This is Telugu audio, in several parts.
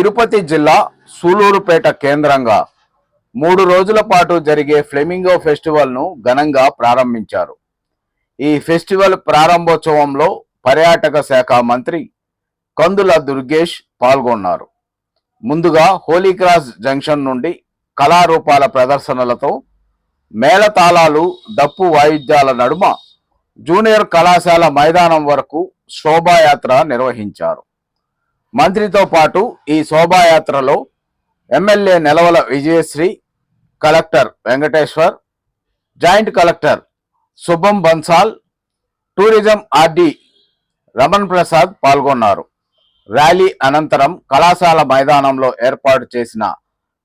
తిరుపతి జిల్లా సూలూరుపేట కేంద్రంగా మూడు రోజుల పాటు జరిగే ఫ్లెమింగో ఫెస్టివల్ను ఘనంగా ప్రారంభించారు. ఈ ఫెస్టివల్ ప్రారంభోత్సవంలో పర్యాటక శాఖ మంత్రి కందుల దుర్గేష్ పాల్గొన్నారు. ముందుగా హోలీక్రాస్ జంక్షన్ నుండి కళారూపాల ప్రదర్శనలతో మేళతాళాలు దప్పు వాయిద్యాల నడుమ జూనియర్ కళాశాల మైదానం వరకు శోభాయాత్ర నిర్వహించారు. మంత్రితో పాటు ఈ శోభాయాత్రలో MLA Nelavala Vijayasri collector Venkateswar joint collector Shubham Bansal tourism RD Raman Prasad పాల్గొన్నారు. ర్యాలీ అనంతరం కళాశాల మైదానంలో ఏర్పాటు చేసిన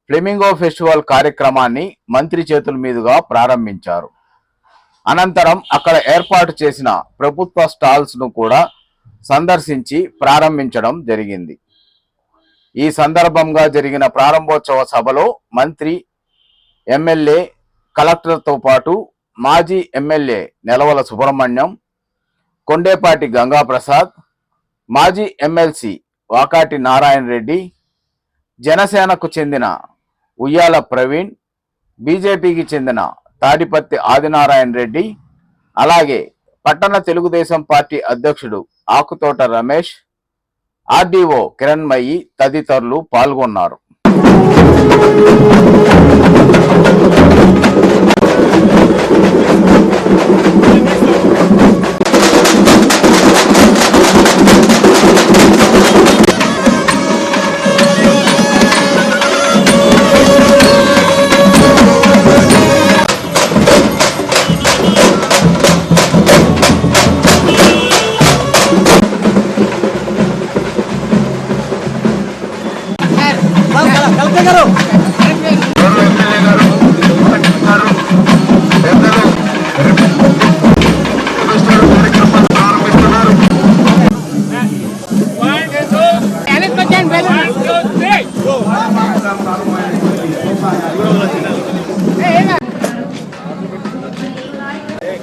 ఫ్లెమింగో ఫెస్టివల్ కార్యక్రమాన్ని మంత్రి చేతుల మీదుగా ప్రారంభించారు. అనంతరం అక్కడ ఏర్పాటు చేసిన ప్రభుత్వ స్టాల్స్ను కూడా సందర్శించి ప్రారంభించడం జరిగింది. ఈ సందర్భంగా జరిగిన ప్రారంభోత్సవ సభలో మంత్రి ఎమ్మెల్యే కలెక్టర్తో పాటు మాజీ ఎమ్మెల్యే నెలవల సుబ్రహ్మణ్యం కొండేపాటి గంగాప్రసాద్ మాజీ ఎమ్మెల్సీ వాకాటి నారాయణ రెడ్డి జనసేనకు చెందిన ఉయ్యాల ప్రవీణ్ బీజేపీకి చెందిన తాడిపత్తి ఆదినారాయణ రెడ్డి అలాగే పట్టణ తెలుగుదేశం పార్టీ అధ్యక్షుడు ఆకుతోట రమేష్ ఆర్డీఓ కిరణ్మయి తదితరులు పాల్గొన్నారు.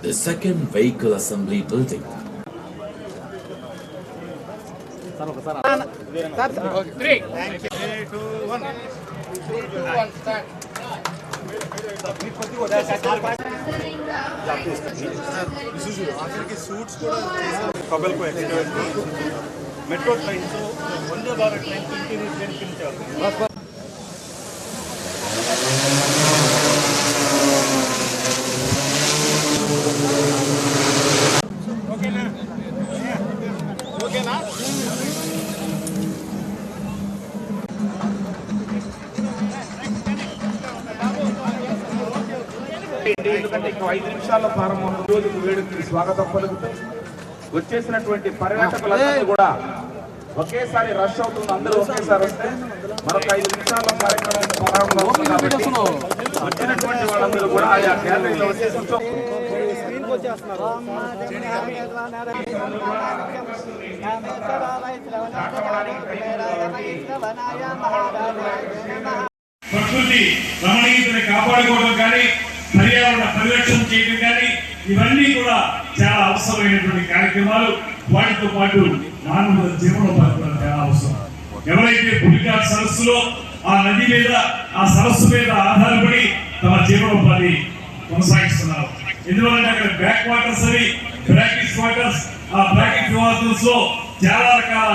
the second vehicle assembly building, three కబల్కో express metro trains Vande Bharat train interior train కింద ఎందుకంటే ఇంకో ఐదు నిమిషాల్లో ప్రారంభం రోజుకు వేడుకకి స్వాగతం పలుకుతూ వచ్చేసినటువంటి పర్యాటకులందరూ కూడా ఒకేసారి రష్ అవుతుంది. అందరూ ఒకేసారి వస్తే మరొక ఐదు నిమిషాల్లో కార్యక్రమం ప్రారంభం అవుతుంది కాబట్టి వచ్చినటువంటి వాళ్ళందరూ కూడా ఆయా గ్యాలరీలో వచ్చి కూర్చో ప్రకృతి రమణీయతని కాపాడుకోవడం కానీ పర్యావరణ పరిరక్షణ చేయడం కానీ ఇవన్నీ కూడా చాలా అవసరమైనటువంటి కార్యక్రమాలు. వాటితో పాటు మానవుల జీవనోపాధి కూడా చాలా అవసరం. ఎవరైతే పులికాట్ సరస్సులో ఆ నది మీద ఆ సరస్సు మీద ఆధారపడి తమ జీవనోపాధి కొనసాగిస్తున్నారు. ఎందువల్లంటే అక్కడ బ్యాక్ వాటర్స్ అని బ్రాకెట్ వాటర్స్ ఆ బ్రాకెట్ వాటర్స్లో చాలా రకాల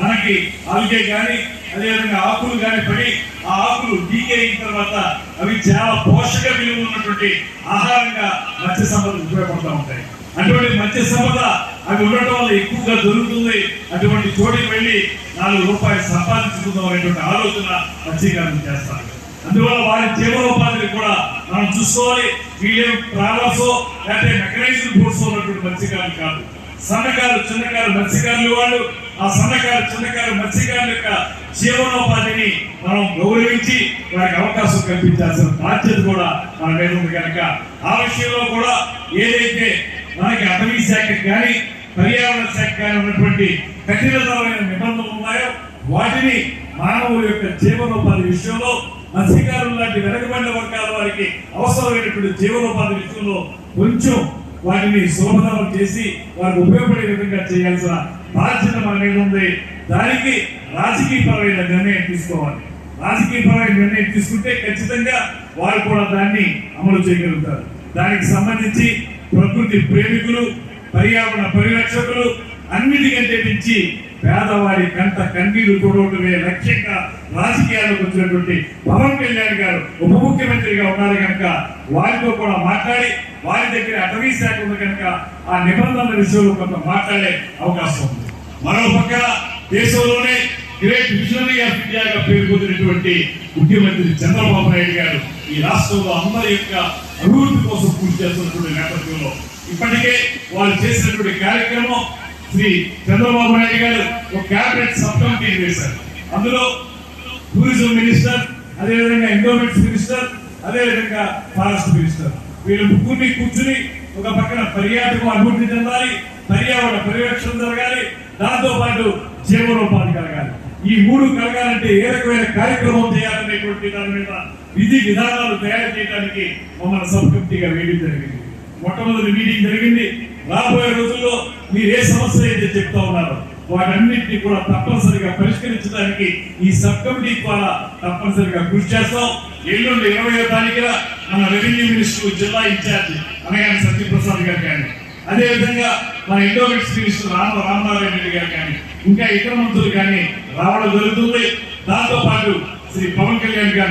మనకి ఆల్గే కానీ అదేవిధంగా ఆకులు కానీ పడి ఆ ఆకులు డీకే అయిన తర్వాత అవి చాలా పోషక విలువ ఉన్నటువంటి ఆహారంగా మత్స్య సంపద ఉపయోగపడుతూ ఉంటాయి. అటువంటి మత్స్య సంపద అవి ఉండటం వల్ల ఎక్కువగా దొరుకుతుంది. అటువంటి చోటికి వెళ్ళి నాలుగు రూపాయలు సంపాదించుకుందాం అనేటువంటి ఆలోచన మత్స్యకారులు చేస్తారు. అందువల్ల వారి జీవనోపాధిని కూడా మనం చూసుకోవాలి. వీళ్ళేం ట్రావెల్స్ లేకపోతే మెకనైజ్డ్ బోట్స్ ఉన్నటువంటి మత్స్యకారులు కాదు. సన్నకారు చిన్నకారు మత్స్యకారులు వాళ్ళు ఆ సన్నకారు చిన్నకారు మత్స్యకారుల యొక్క జీవనోపాధిని మనం గౌరవించి వారికి అవకాశం కల్పించాల్సిన బాధ్యత కూడా మన మీద ఉంది కనుక ఆ విషయంలో కూడా ఏదైతే మనకి అటవీ శాఖ కానీ పర్యావరణ శాఖ కానీ ఉన్నటువంటి కఠినతరమైన నిబంధనలు ఉన్నాయో వాటిని మానవుల యొక్క జీవనోపాధి విషయంలో మత్స్యకారులు లాంటి వెనకబడిన వర్గాల వారికి అవసరమైనటువంటి జీవనోపాధి విషయంలో కొంచెం వాటిని సులభతరం చేసి వారికి ఉపయోగపడే విధంగా చేయాల్సిన బాధ్యత మన మీద ఉంది. దానికి రాజకీయపరమైన నిర్ణయం తీసుకోవాలి. రాజకీయపరమైన నిర్ణయం తీసుకుంటే ఖచ్చితంగా వారు కూడా దాన్ని అమలు చేయగలుగుతారు. దానికి సంబంధించి ప్రకృతి ప్రేమికులు పర్యావరణ పరిరక్షకులు అన్నిటికంటే మించి పేదవారి కంట కన్నీరు చూడటమే లక్ష్యంగా రాజకీయాలకు వచ్చినటువంటి పవన్ కళ్యాణ్ గారు ఉప ముఖ్యమంత్రిగా ఉన్నారు కనుక వారితో కూడా మాట్లాడి వారి దగ్గర అటవీ శాఖ ఉంది కనుక ఆ నిబంధనల విషయంలో కొంత మాట్లాడే అవకాశం ఉంది. మరోపక్క దేశంలోనే గ్రేట్ విజనరీ ఆఫ్ ఇండియాగా పేరు పొందినటువంటి ముఖ్యమంత్రి చంద్రబాబు నాయుడు గారు ఈ రాష్ట్రంలో అందరి యొక్క అభివృద్ధి కోసం పూర్తి చేస్తున్నటువంటి నేపథ్యంలో ఇప్పటికే వారు చేసినటువంటి కార్యక్రమం శ్రీ చంద్రబాబు నాయుడు గారు ఒక క్యాబినెట్ సబ్ కమిటీ వేశారు అందులో టూరిజం మినిస్టర్ అదేవిధంగా ఎండోమెంట్స్ మినిస్టర్ అదేవిధంగా ఫారెస్ట్ మినిస్టర్. వీళ్ళు ముగ్గురిని కూర్చుని ఒక పక్కన పర్యాటకం అభివృద్ధి చెందాలి పర్యావరణ పరిరక్షణ జరగాలి దాంతో పాటు జీవనోపాధి కలగాలి. ఈ మూడు కలగాలంటే ఏ రకమైన కార్యక్రమం చేయాలనేటువంటి దాని మీద విధి విధానాలు తయారు చేయడానికి మమ్మల్ని సబ్ కమిటీగా వేయడం జరిగింది. మొట్టమొదటి మీటింగ్ జరిగింది. రాబోయే రోజుల్లో మీరు ఏ సమస్య అయితే చెప్తా ఉన్నారో వాటన్నింటినీ కూడా తప్పనిసరిగా పరిష్కరించడానికి ఈ సబ్ కమిటీ ద్వారా తప్పనిసరిగా కృషి చేస్తాం. ఎల్లుండి ఇరవై తారీఖున మన రెవెన్యూ మినిస్టర్ జిల్లా ఇన్ఛార్జ్ అనగానే సత్యప్రసాద్ గారు కానీ. అదేవిధంగా మన ఎండోమెంట్స్ మినిస్టర్ రామ రామనారాయణ రెడ్డి గారు కానీ ఇంకా ఇతర మంత్రులు కానీ రావడం జరుగుతుంది. దాంతో పాటు శ్రీ పవన్ కళ్యాణ్ గారు